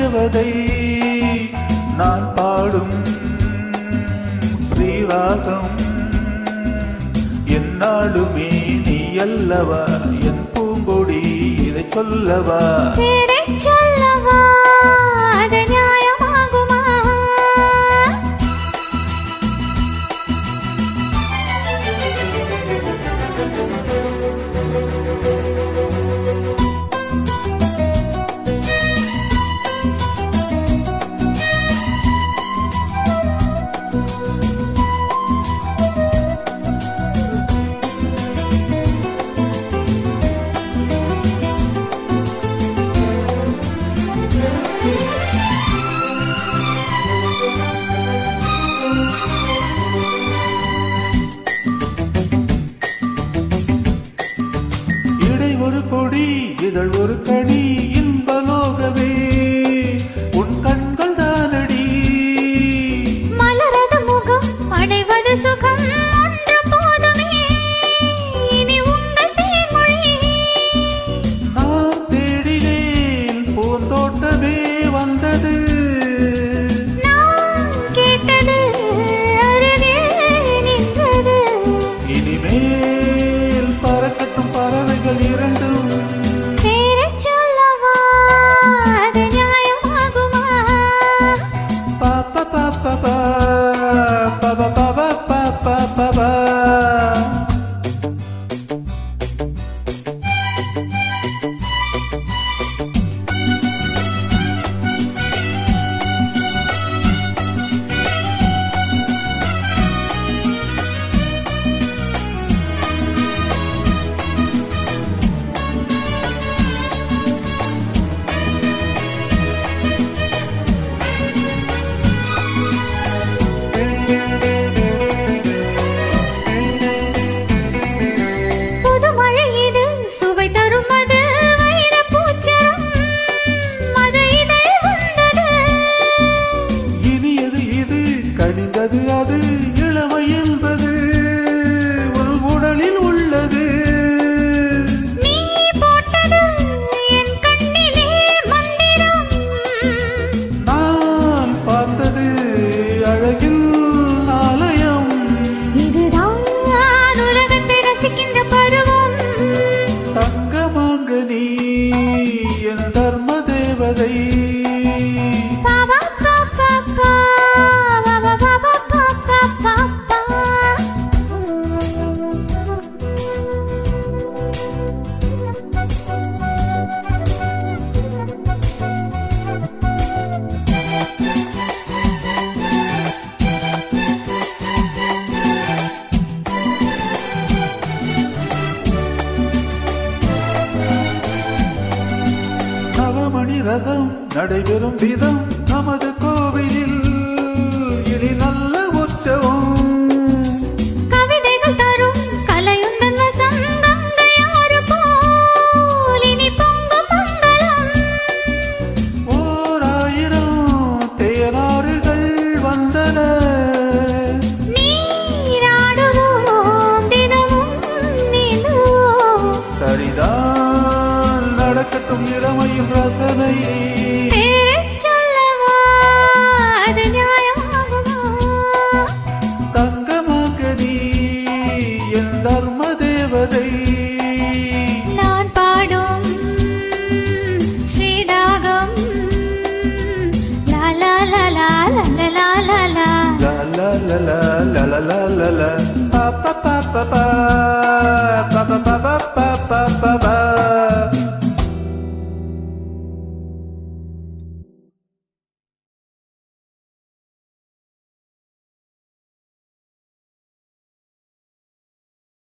தேவதை நான் பாடும் ஸ்ரீராகம். என்னாலுமே நீ அல்லவா? என் பூங்கொடி இதை சொல்லவா? இதழ் ஒரு கடி இன்பலோகவே ba ba ba. மனதும் நடைபெறும் விதம் நமது கோ la la la la la pa pa pa pa pa pa pa pa pa pa pa pa pa.